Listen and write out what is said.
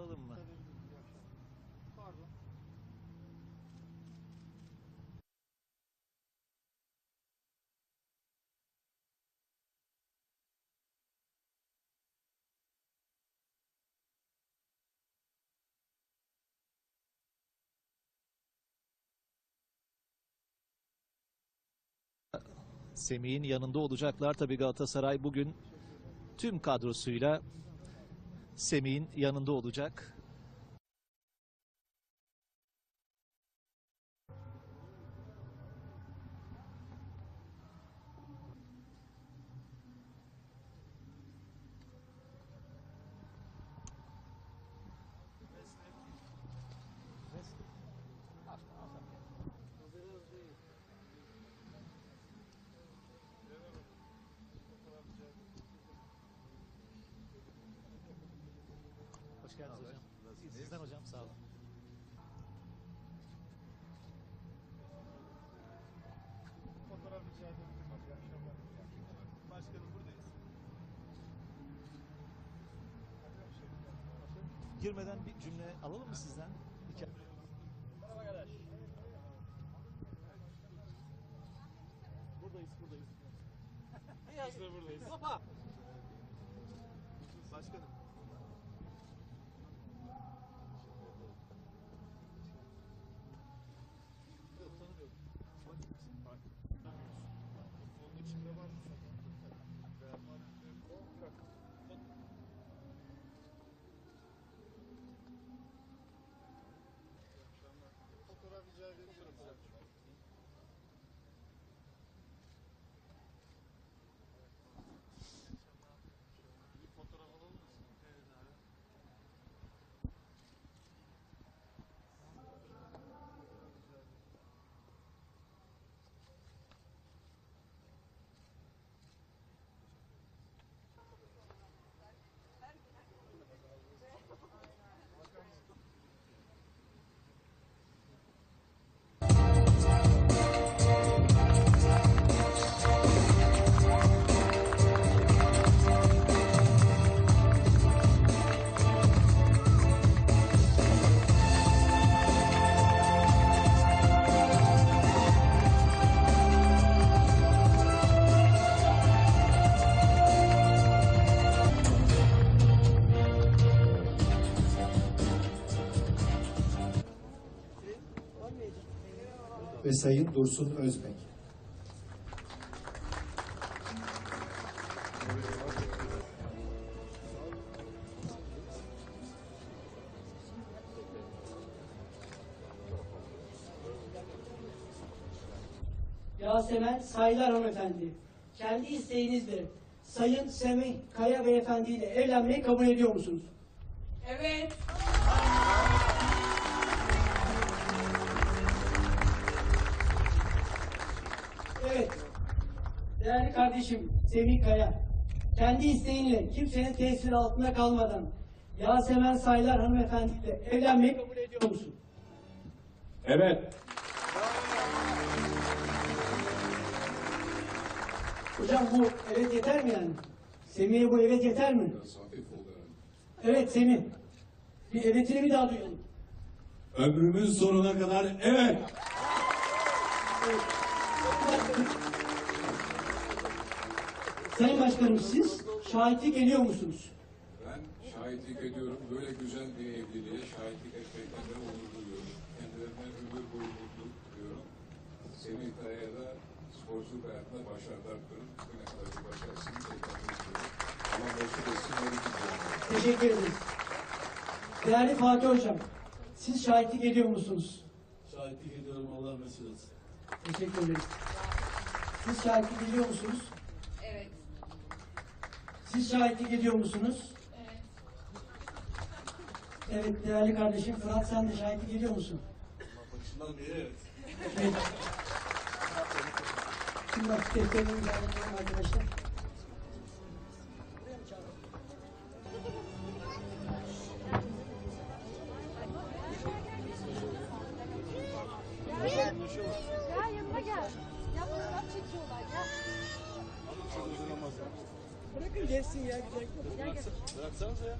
alalım mı? Pardon. Semih'in yanında olacaklar. Tabii Galatasaray bugün tüm kadrosuyla Semih'in yanında olacak. Geldiniz hocam. İyi, Sizden hocam sağ olun. Fotoğraf rica ederim. İyi akşamlar. Başkanım buradayız. Girmeden bir cümle alalım mı sizden? İki... Merhaba arkadaş. Buradayız, buradayız. Biz de buradayız. Başkanım. Ve Sayın Dursun Özbek. Yasemen Saylar Hanımefendi, kendi isteğinizle Sayın Semih Kaya Beyefendi ile evlenmeyi kabul ediyor musunuz? Evet. Değerli kardeşim Semih Kaya, kendi isteğinle kimsenin tesiri altında kalmadan Yasemen Saylar Hanımefendi ile evlenmeyi kabul ediyor musun? Evet. Hocam bu evet yeter mi yani? Semih'e bu evet yeter mi? Evet Semih. Bir evetini bir daha duyalım. Ömrümün sonuna kadar evet. Sayın Başkanım siz şahitlik ediyor musunuz? Ben şahitlik ediyorum. Böyle güzel bir evliliğe şahitlik etmekten de onur duyuyorum. Kendilerine ömür boyu mutluluk diliyorum. Semih Kaya'ya da sporculuk hayatında başarılar diliyorum. Bugüne kadar bir başarısını tekrar ediyorum. Allah mesut etsin. Teşekkür ederim. Değerli Fatih Hocam, siz şahitlik ediyor musunuz? Şahitlik ediyorum Allah mesut etsin. Teşekkür ederim. Siz şahitlik ediyor musunuz? Siz şahitlik ediyor musunuz? Evet. Evet değerli kardeşim Fırat sen de şahitlik ediyor musun? Başından beri evet. Evet. Şimdi bak defterlerimizi alalım arkadaşlar. Ya yanıma gel. Ya fotoğraf çekiyorlar ya. Bırakın gelsin ya güzel. Bıraksanıza ya.